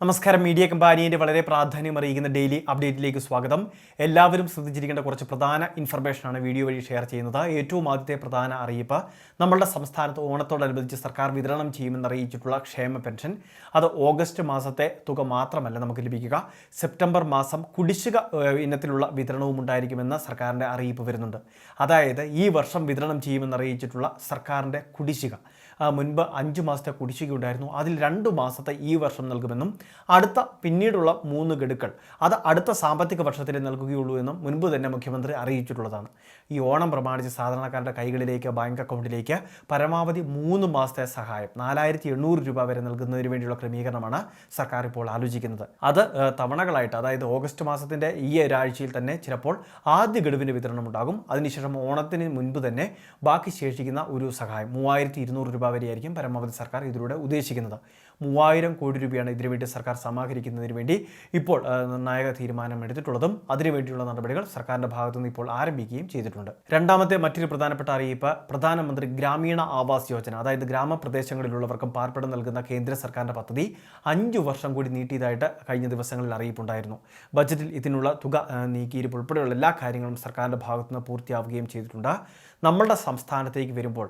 നമസ്കാരം. മീഡിയ കമ്പാനിയുടെ വളരെ പ്രാധാന്യം അറിയിക്കുന്ന ഡെയിലി അപ്ഡേറ്റിലേക്ക് സ്വാഗതം. എല്ലാവരും ശ്രദ്ധിച്ചിരിക്കേണ്ട കുറച്ച് പ്രധാന ഇൻഫർമേഷനാണ് വീഡിയോ വഴി ഷെയർ ചെയ്യുന്നത്. ഏറ്റവും ആദ്യത്തെ പ്രധാന അറിയിപ്പ് നമ്മളുടെ സംസ്ഥാനത്ത് ഓണത്തോടനുബന്ധിച്ച് സർക്കാർ വിതരണം ചെയ്യുമെന്ന് അറിയിച്ചിട്ടുള്ള ക്ഷേമ പെൻഷൻ. അത് ഓഗസ്റ്റ് മാസത്തെ തുക മാത്രമല്ല നമുക്ക് ലഭിക്കുക. സെപ്റ്റംബർ മാസം കുടിശ്ശിക ഇനത്തിലുള്ള വിതരണവും ഉണ്ടായിരിക്കുമെന്ന് സർക്കാരിന്റെ അറിയിപ്പ് വരുന്നുണ്ട്. അതായത് ഈ വർഷം വിതരണം ചെയ്യുമെന്ന് അറിയിച്ചിട്ടുള്ള സർക്കാരിന്റെ കുടിശ്ശിക. മുൻപ് അഞ്ച് മാസത്തെ കുടിശ്ശിക ഉണ്ടായിരുന്നു അതിൽ രണ്ട് മാസത്തെ ഈ വർഷം നൽകുമെന്നും അടുത്ത പിന്നീടുള്ള മൂന്ന് ഗഡുക്കൾ അത് അടുത്ത സാമ്പത്തിക വർഷത്തിൽ നൽകുകയുള്ളൂ എന്നും മുൻപ് തന്നെ മുഖ്യമന്ത്രി അറിയിച്ചിട്ടുള്ളതാണ്. ഈ ഓണം പ്രമാണിച്ച് സാധാരണക്കാരുടെ കൈകളിലേക്ക് ബാങ്ക് അക്കൗണ്ടിലേക്ക് പരമാവധി മൂന്ന് മാസത്തെ സഹായം നാലായിരത്തി എണ്ണൂറ് രൂപ വരെ നൽകുന്നതിന് വേണ്ടിയുള്ള ക്രമീകരണമാണ് സർക്കാർ ഇപ്പോൾ ആലോചിക്കുന്നത്. അത് തവണകളായിട്ട് അതായത് ഓഗസ്റ്റ് മാസത്തിന്റെ ഈ ഒരാഴ്ചയിൽ തന്നെ ചിലപ്പോൾ ആദ്യ ഗഡുവിന്റെ വിതരണം ഉണ്ടാകും. അതിനുശേഷം ഓണത്തിന് മുൻപ് തന്നെ ബാക്കി ശേഷിക്കുന്ന ഒരു സഹായം മൂവായിരത്തി ഇരുന്നൂറ് രൂപ വരെയായിരിക്കും പരമാവധി സർക്കാർ ഇതിലൂടെ ഉദ്ദേശിക്കുന്നത്. മൂവായിരം കോടി രൂപയാണ് ഇതിനുവേണ്ടി സർക്കാർ സമാഹരിക്കുന്നതിന് വേണ്ടി ഇപ്പോൾ നിർണായക തീരുമാനം എടുത്തിട്ടുള്ളതും അതിനുവേണ്ടിയുള്ള നടപടികൾ സർക്കാരിന്റെ ഭാഗത്തുനിന്ന് ഇപ്പോൾ ആരംഭിക്കുകയും ചെയ്തിട്ടുണ്ട്. രണ്ടാമത്തെ മറ്റൊരു പ്രധാനപ്പെട്ട അറിയിപ്പ് പ്രധാനമന്ത്രി ഗ്രാമീണ ആവാസ് യോജന അതായത് ഗ്രാമപ്രദേശങ്ങളിലുള്ളവർക്കും പാർപ്പിടം നൽകുന്ന കേന്ദ്ര സർക്കാരിന്റെ പദ്ധതി അഞ്ചു വർഷം കൂടി നീട്ടിയതായിട്ട് കഴിഞ്ഞ ദിവസങ്ങളിൽ അറിയിപ്പുണ്ടായിരുന്നു. ബജറ്റിൽ ഇതിനുള്ള തുക നീക്കിയിരിപ്പ് ഉൾപ്പെടെയുള്ള എല്ലാ കാര്യങ്ങളും സർക്കാരിന്റെ ഭാഗത്തുനിന്ന് പൂർത്തിയാവുകയും ചെയ്തിട്ടുണ്ട്. നമ്മളുടെ സംസ്ഥാനത്തേക്ക് വരുമ്പോൾ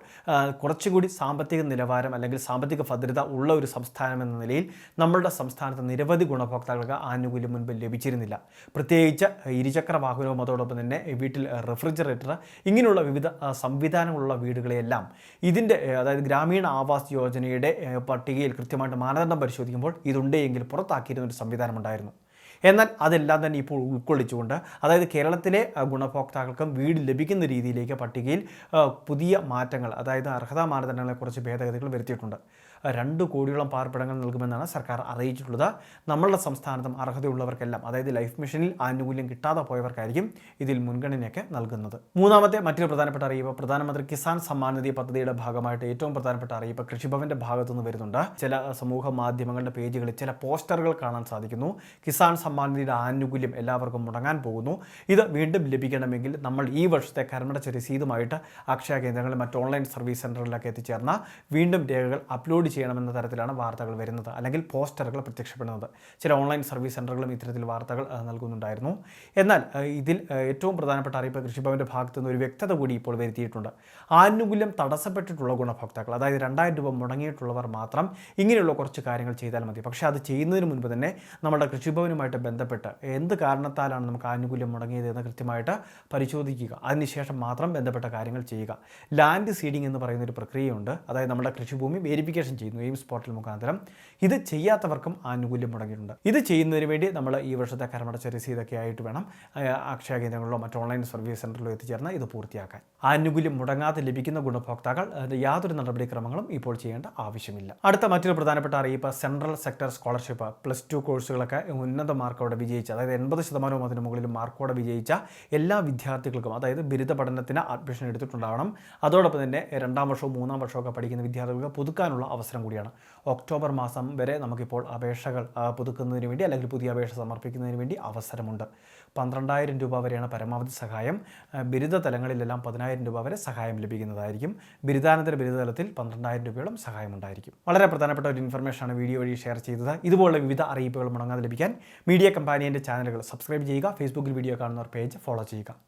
കുറച്ചുകൂടി സാമ്പത്തിക നിലവാരം അല്ലെങ്കിൽ സാമ്പത്തിക ഭദ്രത ഉള്ള ഒരു സംസ്ഥാനം എന്ന നിലയിൽ നമ്മളുടെ സംസ്ഥാനത്ത് നിരവധി ഗുണഭോക്താക്കൾക്ക് ആനുകൂല്യം മുൻപ് ലഭിച്ചിരുന്നില്ല. പ്രത്യേകിച്ച് ഇരുചക്ര വാഹനവും അതോടൊപ്പം തന്നെ വീട്ടിൽ റെഫ്രിജറേറ്റർ ഇങ്ങനെയുള്ള വിവിധ സംവിധാനങ്ങളുള്ള വീടുകളെയെല്ലാം ഇതിന്റെ അതായത് ഗ്രാമീണ ആവാസ് യോജനയുടെ പട്ടികയിൽ കൃത്യമായിട്ട് മാനദണ്ഡം പരിശോധിക്കുമ്പോൾ ഇതുണ്ട് എങ്കിൽ പുറത്താക്കിയിരുന്ന ഒരു സംവിധാനമുണ്ടായിരുന്നു. എന്നാൽ അതെല്ലാം തന്നെ ഇപ്പോൾ ഉൾക്കൊള്ളിച്ചുകൊണ്ട് അതായത് കേരളത്തിലെ ഗുണഭോക്താക്കൾക്കും വീട് ലഭിക്കുന്ന രീതിയിലേക്ക് പട്ടികയിൽ പുതിയ മാറ്റങ്ങൾ അതായത് അർഹതാ മാനദണ്ഡങ്ങളെക്കുറിച്ച് ഭേദഗതികൾ വരുത്തിയിട്ടുണ്ട്. രണ്ട് കോടിയോളം പാർപ്പിടങ്ങൾ നൽകുമെന്നാണ് സർക്കാർ അറിയിച്ചിട്ടുള്ളത്. നമ്മളുടെ സംസ്ഥാനത്തും അർഹതയുള്ളവർക്കെല്ലാം അതായത് ലൈഫ് മിഷനിൽ ആനുകൂല്യം കിട്ടാതെ പോയവർക്കായിരിക്കും ഇതിൽ മുൻഗണനയൊക്കെ നൽകുന്നത്. മൂന്നാമത്തെ മറ്റൊരു പ്രധാനപ്പെട്ട അറിയിപ്പ് പ്രധാനമന്ത്രി കിസാൻ സമ്മാൻ നിധി പദ്ധതിയുടെ ഭാഗമായിട്ട് ഏറ്റവും പ്രധാനപ്പെട്ട അറിയിപ്പ് കൃഷിഭവന്റെ ഭാഗത്തുനിന്ന് വരുന്നുണ്ട്. ചില സമൂഹ മാധ്യമങ്ങളുടെ പേജുകളിൽ ചില പോസ്റ്ററുകൾ കാണാൻ സാധിക്കുന്നു. കിസാൻ സമ്മാൻ നിധിയുടെ ആനുകൂല്യം എല്ലാവർക്കും മുടങ്ങാൻ പോകുന്നു. ഇത് വീണ്ടും ലഭിക്കണമെങ്കിൽ നമ്മൾ ഈ വർഷത്തെ കരമടച്ച രസീതുമായിട്ട് അക്ഷയ കേന്ദ്രങ്ങളിൽ മറ്റ് ഓൺലൈൻ സർവീസ് സെന്ററുകളിലൊക്കെ എത്തിച്ചേർന്ന വീണ്ടും രേഖകൾ അപ്ലോഡ് ചെയ്യണമെന്ന തരത്തിലാണ് വാർത്തകൾ വരുന്നത്. അല്ലെങ്കിൽ പോസ്റ്ററുകൾ പ്രത്യക്ഷപ്പെടുന്നത്. ചില ഓൺലൈൻ സർവീസ് സെന്ററുകളും ഇത്തരത്തിൽ വാർത്തകൾ നൽകുന്നുണ്ടായിരുന്നു. എന്നാൽ ഇതിൽ ഏറ്റവും പ്രധാനപ്പെട്ട അറിയിപ്പ് കൃഷിഭവന്റെ ഭാഗത്തു നിന്ന് ഒരു വ്യക്തത കൂടി ഇപ്പോൾ വരുത്തിയിട്ടുണ്ട്. ആനുകൂല്യം തടസ്സപ്പെട്ടിട്ടുള്ള ഗുണഭോക്താക്കൾ അതായത് രണ്ടായിരം രൂപ മുടങ്ങിയിട്ടുള്ളവർ മാത്രം ഇങ്ങനെയുള്ള കുറച്ച് കാര്യങ്ങൾ ചെയ്താൽ മതി. പക്ഷേ അത് ചെയ്യുന്നതിന് മുൻപ് തന്നെ നമ്മുടെ കൃഷിഭവനുമായിട്ട് ബന്ധപ്പെട്ട് എന്ത് കാരണത്താലാണ് നമുക്ക് ആനുകൂല്യം മുടങ്ങിയത് എന്ന് കൃത്യമായിട്ട് പരിശോധിക്കുക. അതിനുശേഷം മാത്രം ബന്ധപ്പെട്ട കാര്യങ്ങൾ ചെയ്യുക. ലാൻഡ് സീഡിംഗ് എന്ന് പറയുന്ന ഒരു പ്രക്രിയയുണ്ട്. അതായത് നമ്മുടെ കൃഷിഭൂമി വേരിഫിക്കേഷൻ ചെയ്യുന്നു എയിംസ് പോർട്ടൽ മുഖാന്തരം ഇത് ചെയ്യാത്തവർക്കും ആനുകൂല്യം മുടങ്ങിയിട്ടുണ്ട്. ഇത് ചെയ്യുന്നതിന് വേണ്ടി നമ്മൾ ഈ വർഷത്തെ കരമടച്ച രസീതൊക്കെ ആയിട്ട് വേണം അക്ഷയ കേന്ദ്രങ്ങളിലോ മറ്റ് ഓൺലൈൻ സർവീസ് സെന്ററിലോ എത്തിച്ചേർന്ന് ഇത് പൂർത്തിയാക്കാൻ. ആനുകൂല്യം മുടങ്ങാതെ ലഭിക്കുന്ന ഗുണഭോക്താക്കൾ യാതൊരു നടപടിക്രമങ്ങളും ഇപ്പോൾ ചെയ്യേണ്ട ആവശ്യമില്ല. അടുത്ത മറ്റൊരു പ്രധാനപ്പെട്ട അറിയിപ്പ് central sector scholarship plus two കോഴ്സുകളൊക്കെ ഉന്നത മാർക്കോടെ വിജയിച്ച അതായത് എൺപത് ശതമാനവും അതിന് മുകളിൽ മാർക്കോടെ വിജയിച്ച എല്ലാ വിദ്യാർത്ഥികൾക്കും അതായത് ബിരുദ പഠനത്തിന് അഡ്മിഷൻ എടുത്തിട്ടുണ്ടാവണം. അതോടൊപ്പം തന്നെ രണ്ടാം വർഷവും മൂന്നാം വർഷമൊക്കെ പഠിക്കുന്ന വിദ്യാർത്ഥികൾക്ക് പുതുക്കാനുള്ള അവസരം കൂടിയാണ്. ഒക്ടോബർ മാസം വരെ നമുക്കിപ്പോൾ അപേക്ഷകൾ പുതുക്കുന്നതിന് വേണ്ടി അല്ലെങ്കിൽ പുതിയ അപേക്ഷ സമർപ്പിക്കുന്നതിന് വേണ്ടി അവസരമുണ്ട്. പന്ത്രണ്ടായിരം രൂപ വരെയാണ് പരമാവധി സഹായം. ബിരുദ തലങ്ങളിലെല്ലാം പതിനായിരം രൂപ വരെ സഹായം ലഭിക്കുന്നതായിരിക്കും. ബിരുദാനന്തര ബിരുദതലത്തിൽ പന്ത്രണ്ടായിരം രൂപയോളം സഹായം ഉണ്ടായിരിക്കും. വളരെ പ്രധാനപ്പെട്ട ഒരു ഇൻഫർമേഷനാണ് വീഡിയോ വഴി ഷെയർ ചെയ്തത്. ഇതുപോലുള്ള വിവിധ അറിയിപ്പുകൾ മുടങ്ങാതെ ലഭിക്കാൻ മീഡിയ കമ്പാനിയന്റെ ചാനലുകൾ സബ്സ്ക്രൈബ് ചെയ്യുക. ഫേസ്ബുക്കിൽ വീഡിയോ കാണുന്നവർ പേജ് ഫോളോ ചെയ്യുക.